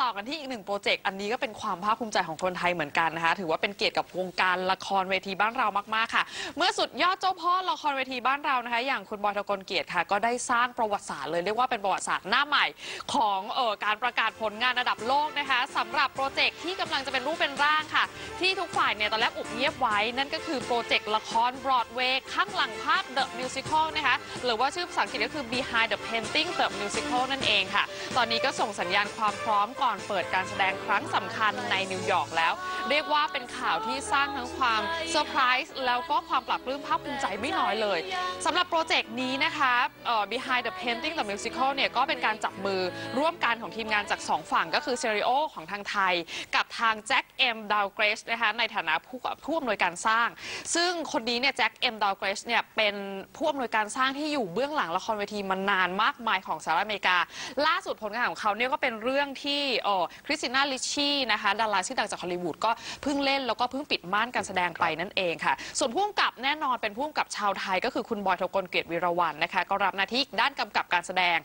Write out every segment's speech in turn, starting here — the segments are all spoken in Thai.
ต่อกันที่อีกหนึ่งโปรเจกต์ อันนี้ก็เป็นความภาคภูมิใจของคนไทยเหมือนกันนะคะ ถือว่าเป็นเกียรติกับวงการละครเวทีบ้านเรามาก ๆ ค่ะ เมื่อสุดยอดเจ้าพ่อละครเวทีบ้านเรานะคะ อย่างคุณบอยทกลเกียรติค่ะ ก็ได้สร้างประวัติศาสตร์เลยเรียกว่าเป็นประวัติศาสตร์หน้าใหม่ของเอ่อการประกาศผลงานระดับโลกนะคะสำหรับโปรเจกต์ที่กำลังจะเป็นรูปเป็นร่างค่ะ ที่ทุกฝ่ายเนี่ยตอนแรกอุบเงียบไว้ นั่นก็คือโปรเจกต์ละครบรอดเวย์ข้างหลังภาพ The Musical นะคะ หรือว่าชื่อภาษาอังกฤษก็คือ Behind the Painting The Musical นั่นเองค่ะ ตอนนี้ก็ส่งสัญญาณความพร้อมก่อนเปิดการแสดงครั้งสำคัญในนิวยอร์กแล้ว เรียกว่าเป็นข่าวที่สร้างทั้งความเซอร์ไพรส์แล้วก็ความปรับปลื้มภาคภูมิใจไม่น้อยเลยสำหรับโปรเจกต์นี้นะคะเอ่อ Behind the Painting The Musical เนี่ยก็เป็นการจับมือร่วมกันของทีมงานจาก 2 ฝั่งก็คือเซริโอของทางไทย กับทางแจ็คเอ็มดาวเกรชนะคะในฐานะผู้ผู้อำนวยการสร้าง ซึ่งคนนี้เนี่ยแจ็คเอ็มดาวเกรชเนี่ยเป็นผู้อำนวยการสร้างที่อยู่เบื้องหลังละครเวทีมานานมากมายของสหรัฐอเมริกา ล่าสุดผลงานของเขาเนี่ยก็เป็นเรื่องที่คริสติน่าลิชชี่นะคะดาราชื่อดังจากฮอลลีวูดก็เพิ่งเล่นแล้วก็เพิ่งปิดม่านการแสดงไปนั่นเองค่ะ ส่วนผู้กำกับแน่นอนเป็นผู้กำกับชาวไทย ก็คือคุณบอยทกลเกียรติวีรวันนะคะ ก็รับหน้าที่ด้านกำกับการแสดง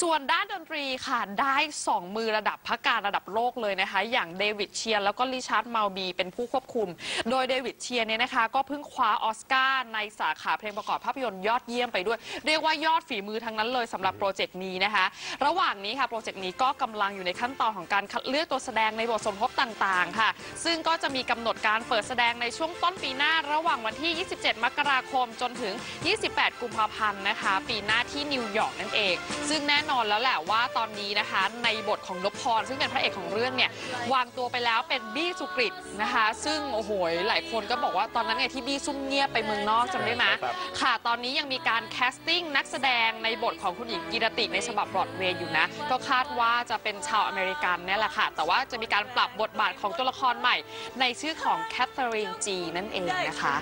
ส่วนด้านดนตรีค่ะได้สองมือระดับพักการระดับโลกเลยนะคะ อย่างเดวิดเชียร์แล้วก็ริชาร์ดมาลบีเป็นผู้ควบคุม โดยเดวิดเชียร์เนี่ยนะคะก็เพิ่งคว้าออสการ์ในสาขาเพลงประกอบภาพยนตร์ยอดเยี่ยมไปด้วย เรียกว่ายอดฝีมือทั้งนั้นเลยสำหรับโปรเจกต์นี้นะคะ ระหว่างนี้ค่ะโปรเจกต์นี้ก็กำลังอยู่ในขั้นตอนของการคัดเลือกตัวแสดงในบทสมทบต่างๆ ค่ะซึ่งก็จะมีกำหนดการเปิดแสดงในช่วงต้นปีหน้าระหว่างวันที่ 27 มกราคมจนถึง 28 กุมภาพันธ์นะคะ ปีหน้าที่นิวยอร์กนั่นเอง ซึ่งแน่นอนแล้วแหละว่าตอนนี้นะคะ ในบทของนพพรซึ่งเป็นพระเอกของเรื่องเนี่ยวางตัวไปแล้วเป็นบี้สุกริตนะคะ ซึ่งโอ้โหหลายคนก็บอกว่าตอนนั้นเนี่ยที่บี้ซุ่มเงียบไปเมืองนอกจำได้ไหมครับค่ะ ตอนนี้ยังมีการแคสติ้งนักแสดงในบทของคุณหญิงกิรติในฉบับบรอดเวย์อยู่นะ ก็คาดว่าจะเป็นชาวอเมริกันเนี่ยแหละค่ะ แต่ว่าจะมีการปรับบทบาทของตัวละครใหม่ในชื่อของแคทเธอรีนจีนั่นเองนะคะ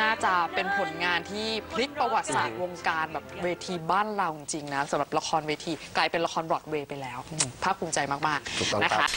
น่าจะเป็นผลงานที่พลิกประวัติศาสตร์วงการแบบเวทีบ้านเราจริงๆนะสำหรับละครเวทีกลายเป็นละครบรอดเวย์ไปแล้วอืมภาคภูมิใจมากถูกต้องๆนะครัคะบ